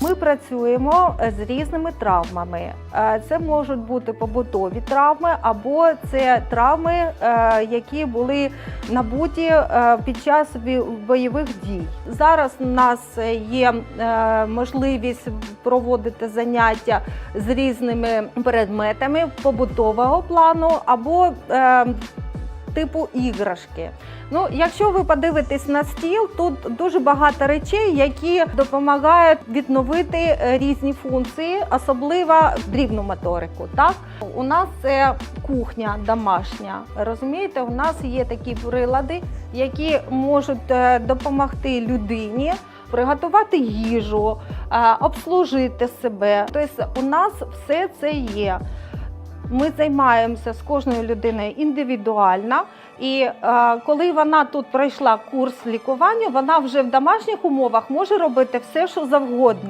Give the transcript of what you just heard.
Ми працюємо е, з різними травмами. Е, Це можуть бути побутові травми, або це травми, е, які були набуті під час бойових дій. Зараз у нас є можливість проводити заняття з різними предметами побутового плану або типу іграшки. Ну, якщо ви подивитесь на стіл, тут дуже багато речей, які допомагають відновити е, різні функції, особливо дрібну моторику. Так, у нас це кухня домашня. Розумієте, у нас є такі прилади, які можуть е, допомогти людині. Приготувати їжу, е, обслужити себе. Тобто у нас все це є. Ми займаємося з кожною людиною індивідуально, і е, коли вона тут пройшла курс лікування, вона вже в домашніх умовах може робити все, що завгодно.